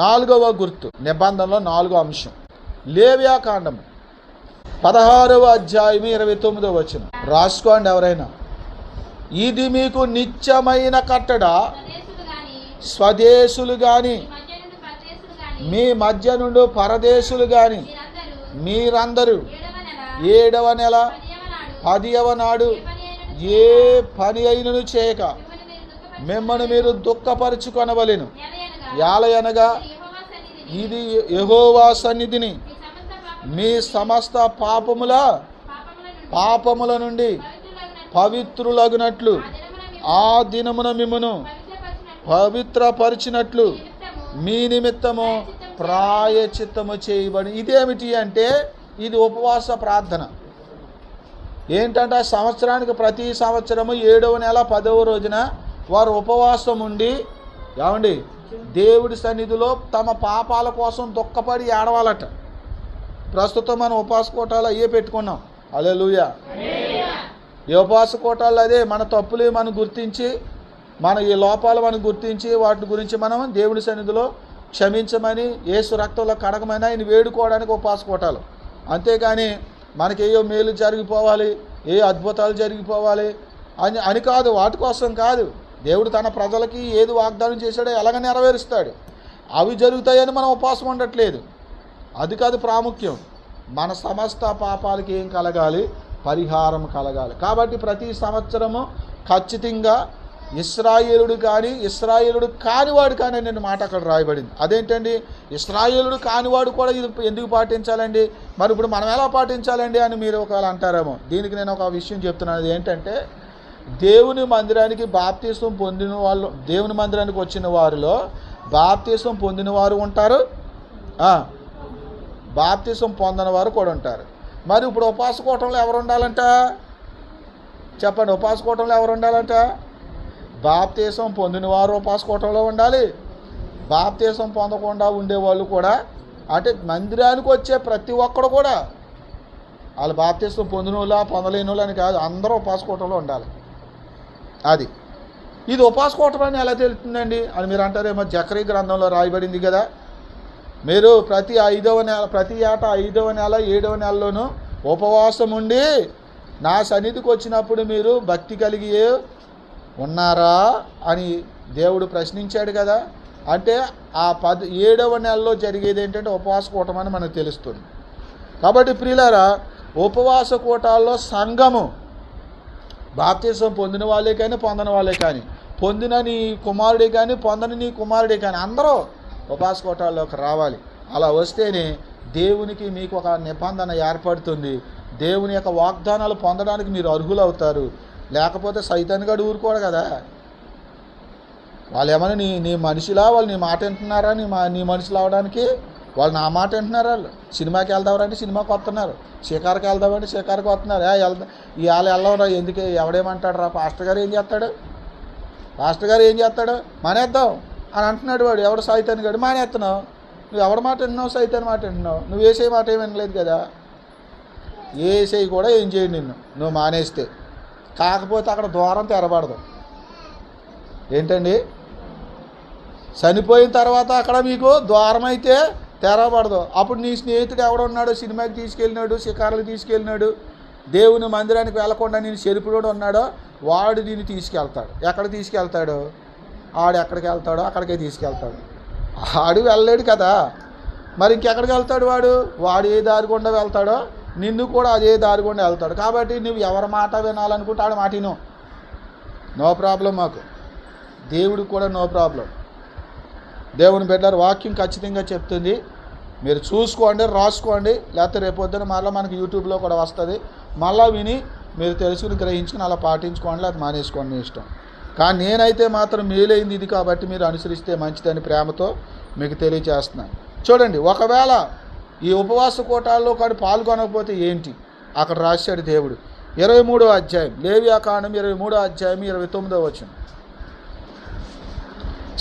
నాలుగవ గుర్తు నిబంధనలో నాలుగో అంశం. లేవియా కాండం పదహారవ అధ్యాయం ఇరవై తొమ్మిదవ వచ్చిన రాసుకోండి ఎవరైనా. ఇది మీకు నిత్యమైన కట్టడ? స్వదేశులు కానీ మీ మధ్య నుండి పరదేశులు కానీ మీరందరూ ఏడవ నెల పదియవ నాడు ఏ పని అయినను చేయక. మిమ్మల్ని మీరు మిమ్మల్ని యాలయనగా ఇది యహోవా సన్నిధిని. మీ సమస్త పాపముల పాపముల నుండి పవిత్రులగునట్లు ఆ దినమున మిమ్మను పవిత్రపరిచినట్లు మీ నిమిత్తము ప్రాయచిత్తము చేయబడి ఇదేమిటి అంటే ఇది ఉపవాస ప్రార్థన. ఏంటంటే ఆ సంవత్సరానికి ప్రతి సంవత్సరము ఏడవ నెల పదవ రోజున వారు ఉపవాసం ఉండి ఏమండి? దేవుడి సన్నిధిలో తమ పాపాల కోసం దుఃఖపడి ఏడవాలట. ప్రస్తుతం మనం ఉపాసకోటాలు అయ్యే పెట్టుకున్నాం. అలే లూయ ఈ ఉపాసకోటాలు అదే మన తప్పులు మనం గుర్తించి మన ఈ లోపాలు మనం గుర్తించి వాటి గురించి మనం దేవుడి సన్నిధిలో క్షమించమని ఏసు రక్తంలో కడగమని ఆయన వేడుకోవడానికి ఉపాసకోటాలు అంతేగాని మనకి ఏయో మేలు జరిగిపోవాలి ఏ అద్భుతాలు జరిగిపోవాలి అని అని కాదు వాటి కోసం కాదు. దేవుడు తన ప్రజలకి ఏది వాగ్దానం చేశాడో ఎలాగ నెరవేరుస్తాడు? అవి జరుగుతాయని మనం ఉపాసం ఉండట్లేదు. అది కాదు ప్రాముఖ్యం. మన సమస్త పాపాలకి ఏం కలగాలి? పరిహారం కలగాలి. కాబట్టి ప్రతి సంవత్సరము ఖచ్చితంగా ఇస్రాయేలుడు కానీ ఇస్రాయేలుడు కానివాడు కానీ నేను మాట అక్కడ రాయబడింది. అదేంటండి? ఇస్రాయేలుడు కానివాడు కూడా ఇది ఎందుకు పాటించాలండి? మరి ఇప్పుడు మనం ఎలా పాటించాలండి అని మీరు ఒకవేళ అంటారేమో. దీనికి నేను ఒక విషయం చెప్తున్నాను. అది ఏంటంటే దేవుని మందిరానికి బాప్తీసం పొందిన వాళ్ళు దేవుని మందిరానికి వచ్చిన వారిలో బాప్తీసం పొందిన వారు ఉంటారు? బాప్తీసం పొందని వారు కూడా ఉంటారు. మరి ఇప్పుడు ఉపాస కూటంలో ఎవరు ఉండాలంట? చెప్పండి ఉపాస కూటంలో ఎవరు ఉండాలంట? బాప్తీసం పొందిన వారు ఉపాస కూటంలో ఉండాలి. బాప్తీసం పొందకుండా ఉండేవాళ్ళు కూడా అంటే మందిరానికి వచ్చే ప్రతి ఒక్కడు కూడా వాళ్ళు బాప్తీసం పొందిన వాళ్ళ పొందలేని వాళ్ళు అని కాదు అందరూ ఉపాస కూటంలో ఉండాలి. అది. ఇది ఉపాస ఎలా తెలుస్తుందండి? అని మీరు అంటారేమో జకరీ గ్రంథంలో రాయబడింది కదా. మీరు ప్రతి ఐదవ నెల ప్రతి ఏట ఐదవ నెల ఏడవ నెలలోనూ ఉపవాసం ఉండి నా సన్నిధికి వచ్చినప్పుడు మీరు భక్తి కలిగి ఉన్నారా అని దేవుడు ప్రశ్నించాడు కదా. అంటే ఆ పద్ ఏడవ నెలలో జరిగేది ఏంటంటే ఉపవాస కూటం అని మనకు తెలుస్తుంది. కాబట్టి ప్రియులారా ఉపవాస కూటాల్లో సంఘము బాప్తీసం పొందిన వాళ్ళే కానీ పొందని వాళ్ళే కానీ. పొందిన నీ కుమారుడే కానీ పొందని నీ కుమారుడే కానీ అందరూ ఉపాస కోటాల్లోకి రావాలి. అలా వస్తేనే దేవునికి మీకు ఒక నిబంధన ఏర్పడుతుంది. దేవుని యొక్క వాగ్దానాలు పొందడానికి మీరు అర్హులు అవుతారు లేకపోతే సైతాన్ గడు ఊరుకోడు కదా. వాళ్ళు ఏమైనా నీ నీ మనిషిలా వాళ్ళు నీ మాట వింటున్నారా? నీ మా నీ మనిషిలు అవడానికి వాళ్ళు నా మాట వింటున్నారు? వాళ్ళు సినిమాకి వెళ్దామంటే సినిమాకి వస్తున్నారు. షికార్కి వెళ్దామంటే షికార్కి వస్తున్నారు. ఏ వెళ్దా ఇవాళ వెళ్ళవరా? ఎందుకు? ఎవడేమంటాడు రా పాస్టర్ గారు ఏం చేస్తాడు? పాస్టర్ గారు ఏం చేస్తాడు? మానేద్దాం అని అంటున్నాడు వాడు. ఎవడు సైతాన్ గడు? మానేస్తున్నావు. నువ్వు ఎవడి మాట వింటున్నావు సైతాన్ మాట వింటున్నావు నువ్వు వేసే మాట ఏం వినలేదు కదా? వేసేయి కూడా ఏం చేయండి నిన్ను. నువ్వు మానేస్తే. కాకపోతే అక్కడ ద్వారం తెరబడదు. ఏంటండి? చనిపోయిన తర్వాత అక్కడ మీకు ద్వారమైతే తెరవబడదు. అప్పుడు నీ స్నేహితుడు ఎవడున్నాడు సినిమాకి తీసుకెళ్ళినాడు షికారులకు తీసుకెళ్ళినాడు. దేవుని మందిరానికి వెళ్ళకుండా నేను చెరుపుడు ఉన్నాడో వాడు దీన్ని తీసుకెళ్తాడు. ఎక్కడ తీసుకెళ్తాడు? ఆడు ఎక్కడికి వెళ్తాడో అక్కడికే తీసుకెళ్తాడు. ఆడు వెళ్ళలేడు కదా. మరి ఇంకెక్కడికి వెళ్తాడు వాడు? వాడు ఏ దారి గుండా వెళ్తాడో? నిన్ను కూడా అదే దారి గుండా వెళ్తాడు. కాబట్టి నువ్వు ఎవరి మాట వినాలనుకుంటే ఆడు మాట నో ప్రాబ్లం మాకు. దేవుడికి కూడా నో ప్రాబ్లం దేవుని బిడ్డారు వాక్యం ఖచ్చితంగా చెప్తుంది. మీరు చూసుకోండి రాసుకోండి. లేకపోతే రేపొద్దున మళ్ళీ మనకి యూట్యూబ్లో కూడా వస్తుంది. మళ్ళీ విని మీరు తెలుసుకుని గ్రహించుకుని అలా పాటించుకోండి లేకపోతే మానేసుకోండి మీ ఇష్టం. కానీ నేనైతే మాత్రం మేలైంది ఇది కాబట్టి మీరు అనుసరిస్తే మంచిదని ప్రేమతో మీకు తెలియజేస్తున్నాను. చూడండి ఒకవేళ ఈ ఉపవాస కూటాల్లో కానీ పాల్గొనకపోతే ఏంటి? అక్కడ రాశాడు దేవుడు. ఇరవై మూడో అధ్యాయం లేవ్యాకాండం ఇరవై మూడో అధ్యాయం ఇరవై తొమ్మిదో వచ్చింది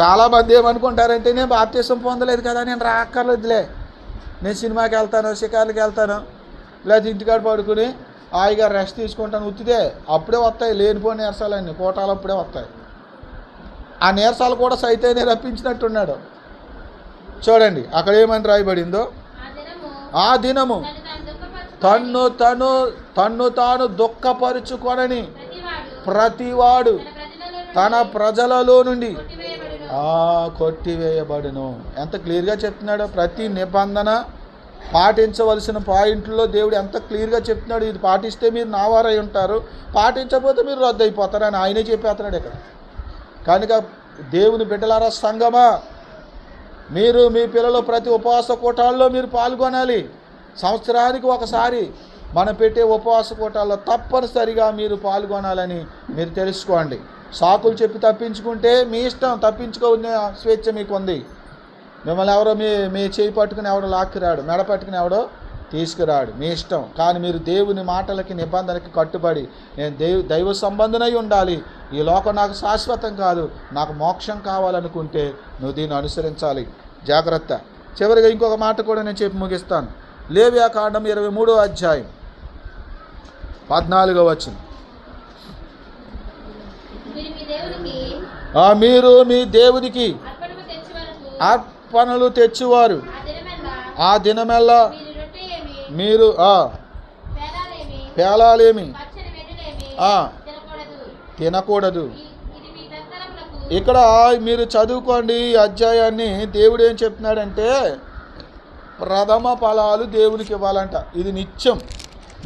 చాలామంది ఏమనుకుంటారంటే నేను బాప్తీసం పొందలేదు కదా నేను రాక్కర్లేదులే. నేను సినిమాకి వెళ్తాను షికార్లకి వెళ్తాను లేదా ఇంటికాడ పడుకుని హాయిగా రెస్ట్ తీసుకుంటాను ఉత్తితే అప్పుడే వస్తాయి లేనిపోని నీరసాలన్నీ కోటాలు అప్పుడే వస్తాయి. ఆ నీరసాలు కూడా సైతాన్ని రప్పించినట్టున్నాడు. చూడండి అక్కడ ఏమని రాయబడిందో? ఆ దినము తన్ను తను తన్ను తాను దుఃఖపరుచుకొనని ప్రతివాడు తన ప్రజలలో నుండి కొట్టివేయబడును. ఆ కొట్టివేయబడును. ఎంత క్లియర్గా చెప్తున్నాడు ప్రతి నిబంధన పాటించవలసిన పాయింట్లో దేవుడు ఎంత క్లియర్గా చెప్తున్నాడు ఇది పాటిస్తే మీరు నావారై ఉంటారు పాటించకపోతే మీరు రద్దు అయిపోతారని ఆయనే చెప్పేస్తున్నాడు ఇక్కడ. కనుక దేవుని బిడ్డలారా సంగమా మీరు మీ పిల్లలు ప్రతి ఉపవాస కూటాల్లో మీరు పాల్గొనాలి. సంవత్సరానికి ఒకసారి మనం పెట్టే ఉపవాస కూటాల్లో తప్పనిసరిగా మీరు పాల్గొనాలని మీరు తెలుసుకోండి. సాకులు చెప్పి తప్పించుకుంటే మీ ఇష్టం తప్పించుకునే స్వేచ్ఛ మీకు ఉంది మిమ్మల్ని ఎవరో మీ మీ చేయి పట్టుకుని ఎవడో లాక్కురాడు మెడ పట్టుకుని ఎవడో తీసుకురాడు. మీ ఇష్టం. కానీ మీరు దేవుని మాటలకి నిబంధనకి కట్టుబడి నేను దైవ దైవ సంబంధనై ఉండాలి. ఈ లోకం నాకు శాశ్వతం కాదు. నాకు మోక్షం కావాలనుకుంటే నువ్వు దీన్ని అనుసరించాలి. జాగ్రత్త. చివరిగా ఇంకొక మాట కూడా నేను చెప్పి ముగిస్తాను. లేవ్యాకాండం ఇరవై మూడో అధ్యాయం. పద్నాలుగో వచ్చింది మీరు మీ దేవునికి ఆ మీరు మీ దేవునికి అర్పణలు తెచ్చువారు. ఆ దినమెల్లా? మీరు పేలాలేమి. తినకూడదు. ఇక్కడ మీరు చదువుకోండి ఈ అధ్యాయాన్ని. దేవుడు ఏం చెప్తున్నాడంటే ప్రథమ ఫలాలు దేవునికి ఇవ్వాలంట. ఇది నిత్యం.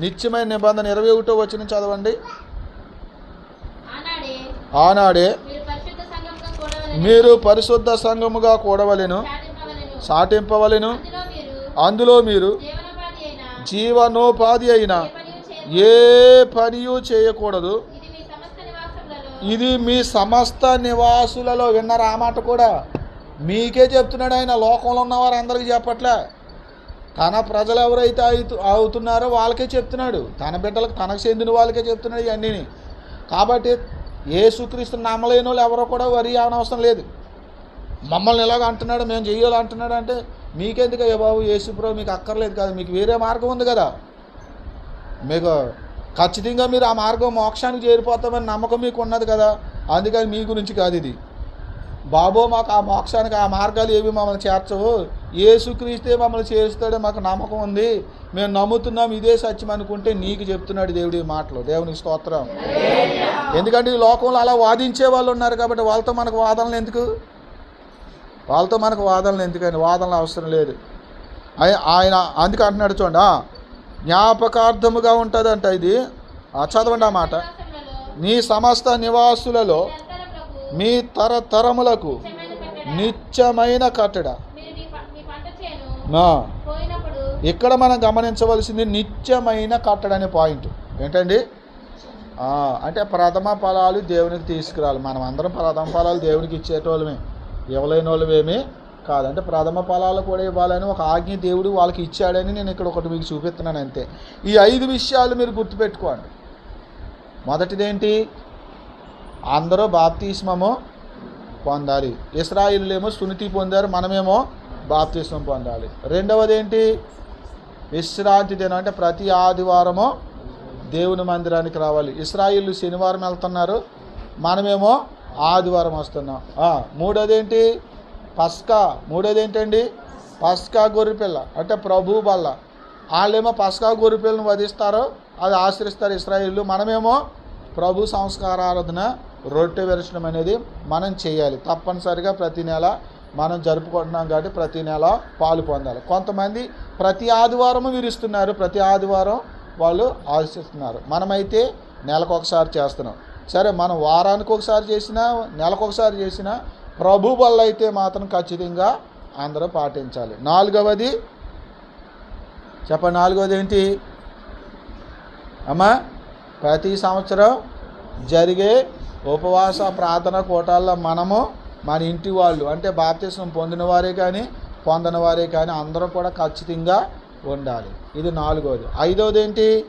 నిత్యమైన నిబంధన. ఇరవై ఒకటో వచ్చిన చదవండి. ఆనాడే ఆనాడే మీరు పరిశుద్ధ సంఘంగా కూడవలెను మీరు పరిశుద్ధ సంఘముగా కూడవలెను సాటింపవలను. సాటింపవలెను అందులో మీరు జీవనోపాధి అయిన ఏ పనియు చేయకూడదు. ఇది మీ సమస్త నివాసులలో విన్నారు ఆ మాట కూడా. మీకే చెప్తున్నాడు ఆయన లోకంలో ఉన్నవారు అందరికీ చెప్పట్లే. తన ప్రజలు ఎవరైతే అవుతు అవుతున్నారో వాళ్ళకే చెప్తున్నాడు. తన బిడ్డలకు తనకు చెందిన వాళ్ళకే చెప్తున్నాడు ఇవన్నీ కాబట్టి ఏసుక్రీస్తు నమ్మలేని వాళ్ళు ఎవరో కూడా వరి అవనవసరం లేదు. మమ్మల్ని ఎలాగ అంటున్నాడు మేము చెయ్యాలి అంటున్నాడు అంటే మీకెందుకు అయ్యా బాబు ఏసుప్రో మీకు అక్కర్లేదు కదా మీకు వేరే మార్గం ఉంది కదా. మీకు ఖచ్చితంగా మీరు ఆ మార్గం మోక్షానికి చేరిపోతామని నమ్మకం మీకు ఉన్నది కదా. అందుకని మీ గురించి కాదు ఇది. బాబో మాకు ఆ మోక్షానికి ఆ మార్గాలు ఏవి మమ్మల్ని చేర్చవు. ఏసుక్రీస్తే మమ్మల్ని చేరుస్తాడో మాకు నమ్మకం ఉంది. మేము నమ్ముతున్నాం ఇదే సత్యం అనుకుంటే నీకు చెప్తున్నాడు దేవుడి మాటలు. దేవునికి స్తోత్రం. ఎందుకంటే ఈ లోకంలో అలా వాదించే వాళ్ళు ఉన్నారు కాబట్టి వాళ్ళతో మనకు వాదనలు ఎందుకు? వాళ్ళతో మనకు వాదనలు ఎందుకని? వాదనలు అవసరం లేదు. ఆయన అందుకే అంటున్నాడు చూడండి. జ్ఞాపకార్థముగా ఉంటుందంట ఇది. ఆ, చదవండి ఆ మాట. నీ సమస్త నివాసులలో మీ తరతరములకు నిత్యమైన కట్టడ. కట్టడ ఇక్కడ మనం గమనించవలసింది నిత్యమైన కట్టడ అనే పాయింట్. ఏంటండి? అంటే ప్రథమ ఫలాలు దేవునికి తీసుకురావాలి మనం అందరం ప్రథమ ఫలాలు దేవునికి ఇచ్చేటోళ్ళమే. ఇవ్వలేని వాళ్ళమేమి కాదంటే ప్రథమ ఫలాలు కూడా ఇవ్వాలని ఒక ఆజ్ఞ దేవుడు వాళ్ళకి ఇచ్చాడని నేను ఇక్కడ ఒకటి మీకు చూపిస్తున్నాను అంతే. ఈ ఐదు విషయాలు మీరు గుర్తుపెట్టుకోండి. మొదటిదేంటి? అందరూ బాప్తిస్మము పొందాలి. ఇస్రాయిలేమో సున్నితి పొందారు మనమేమో బాప్తిస్మం పొందాలి. రెండవదేంటి? విశ్రాంతి దినం. అంటే ప్రతి ఆదివారము దేవుని మందిరానికి రావాలి. ఇస్రాయిల్ శనివారం వెళ్తున్నారు. మనమేమో ఆదివారం వస్తున్నాం. మూడోదేంటి? పస్కా. మూడోదేంటండి? పస్కా గొర్రెపిల్ల అంటే ప్రభు బల్ల వాళ్ళేమో పస్కా గొర్రెపిల్లను వధిస్తారో అది ఆశ్రయిస్తారు ఇస్రాయిల్. మనమేమో ప్రభు సంస్కారారాధన రొట్టె విరచడం అనేది మనం చేయాలి. తప్పనిసరిగా ప్రతి నెల మనం జరుపుకుంటున్నాం కాబట్టి ప్రతి నెల పాలు పొందాలి. కొంతమంది ప్రతి ఆదివారము విరుస్తున్నారు. ప్రతి ఆదివారం వాళ్ళు ఆశిస్తున్నారు మనమైతే నెలకు ఒకసారి చేస్తున్నాం. సరే మనం వారానికి ఒకసారి చేసినా నెలకు ఒకసారి చేసినా ప్రభు వల్ల అయితే మాత్రం ఖచ్చితంగా అందరూ పాటించాలి. నాలుగవది చెప్పండి నాలుగవది ఏంటి? అమ్మా ప్రతి సంవత్సరం జరిగే ఉపవాస ప్రార్థన కూటాల్లో మనము మన ఇంటి వాళ్ళు అంటే బాప్తీసం పొందిన వారే కానీ పొందని వారే కానీ అందరూ కూడా ఖచ్చితంగా ఉండాలి. ఇది నాలుగవది ఐదవది ఏంటి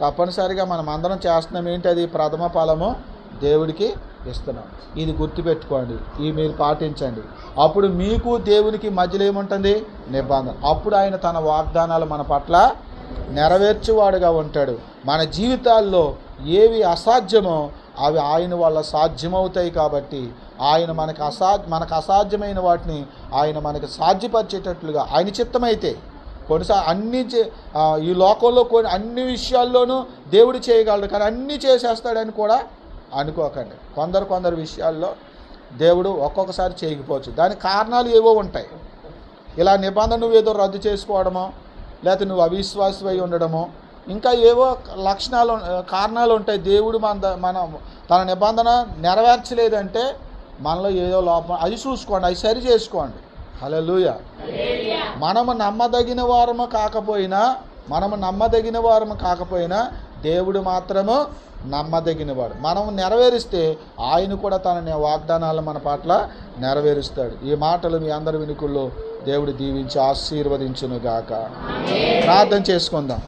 తప్పనిసరిగా మనం అందరం చేస్తున్నాం ఏంటి అది ప్రథమ ఫలము దేవుడికి ఇస్తున్నాం. ఇది గుర్తుపెట్టుకోండి. ఇది మీరు పాటించండి. అప్పుడు మీకు దేవునికి మధ్యలో ఏముంటుంది? నిబంధన. అప్పుడు ఆయన తన వాగ్దానాలు మన పట్ల నెరవేర్చేవాడుగా ఉంటాడు. మన జీవితాల్లో ఏవి అసాధ్యమో అవి ఆయన వల్ల సాధ్యమవుతాయి కాబట్టి ఆయన మనకు అసా మనకు అసాధ్యమైన వాటిని ఆయన మనకి సాధ్యపరిచేటట్లుగా ఆయన చిత్తమైతే కొన్నిసార్లు అన్ని చే- ఈ లోకంలో కొన్ని అన్ని విషయాల్లోనూ దేవుడు చేయగలడు. కానీ అన్నీ చేసేస్తాడని కూడా అనుకోకండి. కొందరు కొందరు విషయాల్లో దేవుడు ఒక్కొక్కసారి చేయకపోవచ్చు. దానికి కారణాలు ఏవో ఉంటాయి. ఇలా నిబంధన నువ్వు ఏదో రద్దు చేసుకోవడమో లేకపోతే నువ్వు అవిశ్వాసి అయి ఉండడమో ఇంకా ఏవో లక్షణాలు కారణాలు ఉంటాయి. దేవుడు మన మనం మన తన నిబంధన నెరవేర్చలేదంటే మనలో ఏదో లోపం. అది చూసుకోండి. అది సరి చేసుకోండి. హలలుయ మనము నమ్మదగిన వారము కాకపోయినా మనము నమ్మదగిన వారము కాకపోయినా దేవుడు మాత్రము నమ్మదగినవాడు మనం నెరవేరిస్తే ఆయన కూడా తన వాగ్దానాలు మన పట్ల నెరవేరుస్తాడు. ఈ మాటలు మీ అందరి వినుకుల్లో దేవుడు దీవించి ఆశీర్వదించును గాక ప్రార్థన చేసుకుందాం.